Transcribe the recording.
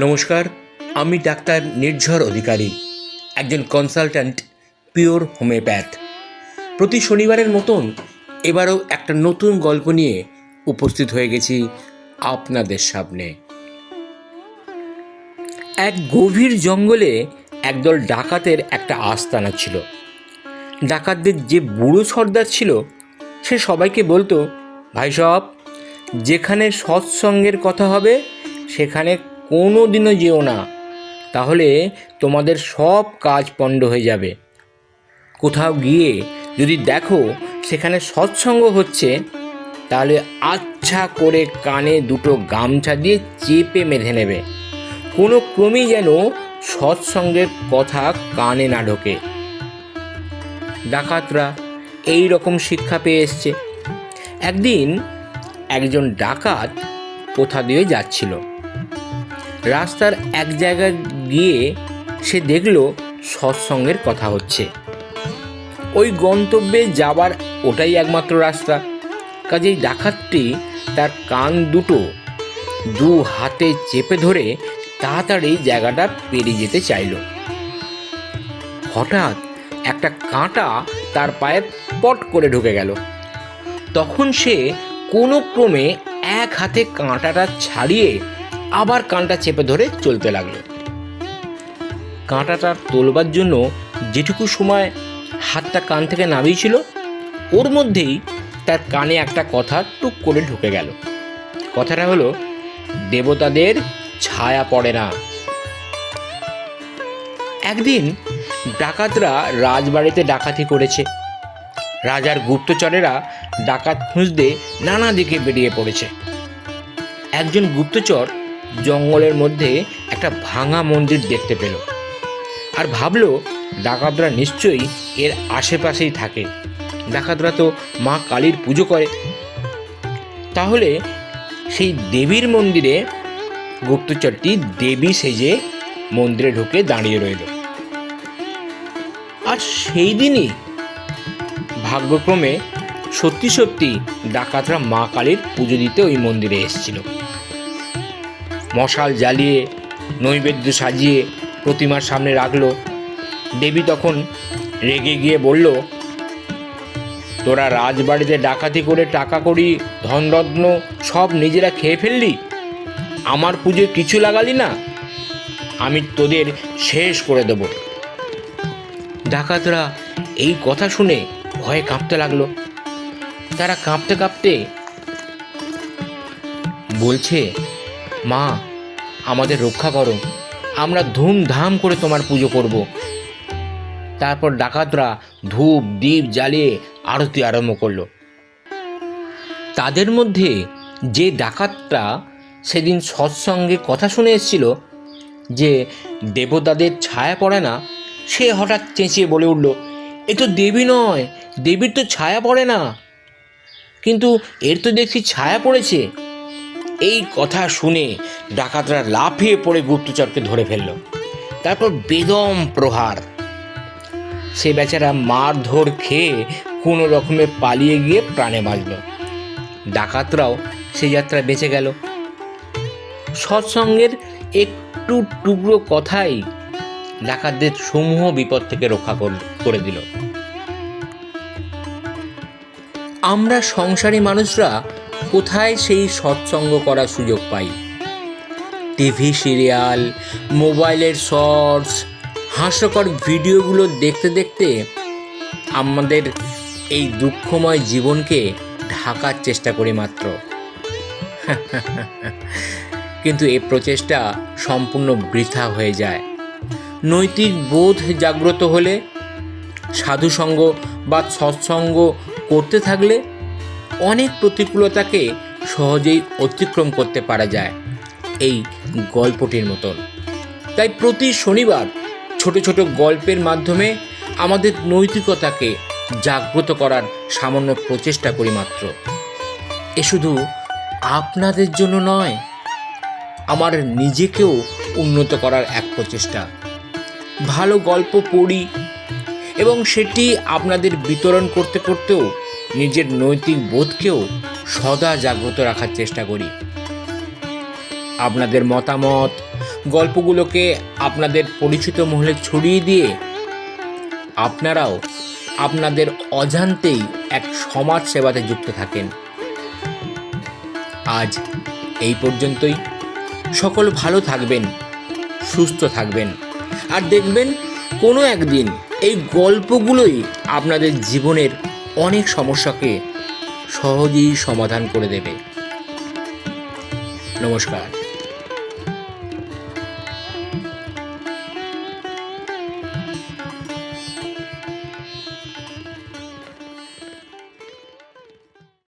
নমস্কার, আমি ডাক্তার নির্ঝর অধিকারী, একজন কনসালট্যান্ট পিওর হোমিওপ্যাথ প্রতি শনিবারের মতন এবারও একটা নতুন গল্প নিয়ে উপস্থিত হয়ে গেছি আপনাদের সামনে। এক গভীর জঙ্গলে একদল ডাকাতের একটা আস্তানা ছিল। ডাকাতদের যে বুড়ো সর্দার ছিল, সে সবাইকে বলতো, ভাই সব, যেখানে সৎসঙ্গের কথা হবে, সেখানে কোনো দিনও যেও না। তাহলে তোমাদের সব কাজ পণ্ড হয়ে যাবে। কোথাও গিয়ে যদি দেখো সেখানে সৎসঙ্গ হচ্ছে, তাহলে আচ্ছা করে কানে দুটো গামছা দিয়ে চেপে বেঁধে নেবে। কোনো ক্রমেই যেন সৎসঙ্গের কথা কানে না ঢোকে। ডাকাতরা এই রকম শিক্ষা পেয়ে এসছে। একদিন একজন ডাকাত কোথা দিয়ে যাচ্ছিল। রাস্তার এক জায়গায় গিয়ে সে দেখল সৎসঙ্গের কথা হচ্ছে। ওই গন্তব্যে যাবার ওটাই একমাত্র রাস্তা। কাজেই ডাকাতটি তার কান দুটো দু হাতে চেপে ধরে তাড়াতাড়ি জায়গাটা পেরিয়ে যেতে চাইল। হঠাৎ একটা কাঁটা তার পায়ে পট করে ঢুকে গেল। তখন সে কোনো ক্রমে এক হাতে কাঁটাটা ছাড়িয়ে আবার কানটা চেপে ধরে চলতে লাগল। কাঁটাটা তোলবার জন্য যেটুকু সময় হাতটা কান থেকে নামিয়েছিল ওর মধ্যেই তার কানে একটা কথা টুক করে ঢুকে গেল। কথাটা হলো, দেবতাদের ছায়া পড়ে না। একদিন ডাকাতরা রাজবাড়িতে ডাকাতি করেছে। রাজার গুপ্তচরেরা ডাকাত খুঁজতে নানা দিকে বেরিয়ে পড়েছে। একজন গুপ্তচর জঙ্গলের মধ্যে একটা ভাঙা মন্দির দেখতে পেল। আর ভাবলো, ডাকাতরা নিশ্চয়ই এর আশেপাশেই থাকে। ডাকাতরা তো মা কালীর পুজো করে। তাহলে সেই দেবীর মন্দিরে গুপ্তচরটি দেবী সেজে মন্দিরে ঢুকে দাঁড়িয়ে রইল। আর সেই দিনই ভাগ্যক্রমে সত্যি সত্যি ডাকাতরা মা কালীর পুজো দিতে ওই মন্দিরে এসেছিল। মশাল জ্বালিয়ে, নৈবেদ্য সাজিয়ে প্রতিমার সামনে রাখল। দেবী তখন রেগে গিয়ে বলল, তোরা রাজবাড়িতে ডাকাতি করে টাকা করি ধনরত্ন সব নিজেরা খেয়ে ফেললি? আমার পুজোয় কিছু লাগালি না? আমি তোদের শেষ করে দেব। ডাকাতরা এই কথা শুনে ভয়ে কাঁপতে লাগল। তারা কাঁপতে কাঁপতে বলছে মা, আমাদের রক্ষা করো। আমরা ধুমধাম করে তোমার পুজো করব। তারপর ডাকাতরা ধূপ দ্বীপ জ্বালিয়ে আরতি আরম্ভ করল। তাদের মধ্যে যে ডাকাতটা সেদিন সৎসঙ্গে কথা শুনে এসেছিল যে দেবতাদের ছায়া পড়ে না, সে হঠাৎ চেঁচিয়ে বলে উঠল, এ তো দেবী নয়, দেবীর তো ছায়া পড়ে না। কিন্তু এর তো দেখছি ছায়া পড়েছে। এই কথা শুনে ডাকাতরা লাফিয়ে পড়ে গুপ্তচরকে ধরে ফেলল। তারপর বেদম প্রহার। সে বেচারা মারধর খেয়ে কোনো রকমে পালিয়ে গিয়ে প্রাণে বাঁচল। ডাকাতরাও সে যাত্রা বেঁচে গেল। সৎসঙ্গের একটু টুকরো কথাই ডাকাতদের সমূহ বিপদ থেকে রক্ষা কর- করে দিল। আমরা সংসারী মানুষরা কোথায় সেই সৎসঙ্গ করার সুযোগ পাই? টিভি সিরিয়াল, মোবাইলের শর্টস, হাস্যকর ভিডিওগুলো দেখতে দেখতে আমাদের এই দুঃখময় জীবনকে ঢাকার চেষ্টা করি মাত্র। কিন্তু এই প্রচেষ্টা সম্পূর্ণ বৃথা হয়ে যায়। নৈতিক বোধ জাগ্রত হলে, সাধুসঙ্গ বা সৎসঙ্গ করতে থাকলে অনেক প্রতিকূলতাকে সহজেই অতিক্রম করতে পারা যায় এই গল্পটির মতন। তাই প্রতি শনিবার ছোট ছোট গল্পের মাধ্যমে আমাদের নৈতিকতাকে জাগ্রত করার সামান্য প্রচেষ্টা করি মাত্র। এ শুধু আপনাদের জন্য নয়, আমার নিজেকেও উন্নত করার এক প্রচেষ্টা। ভালো গল্প পড়ি এবং সেটি আপনাদের বিতরণ করতে করতেও নিজের নৈতিক বোধকেও সদা জাগ্রত রাখার চেষ্টা করি। আপনাদের মতামত, গল্পগুলোকে আপনাদের পরিচিত মহলে ছড়িয়ে দিয়ে আপনারাও আপনাদের অজান্তেই এক সমাজ সেবাতে যুক্ত থাকেন। আজ এই পর্যন্তই। সকল ভালো থাকবেন, সুস্থ থাকবেন, আর দেখবেন কোনো একদিন এই গল্পগুলোই আপনাদের জীবনের অনেক সমস্যাকে সহজেই সমাধান করে দেবে। নমস্কার।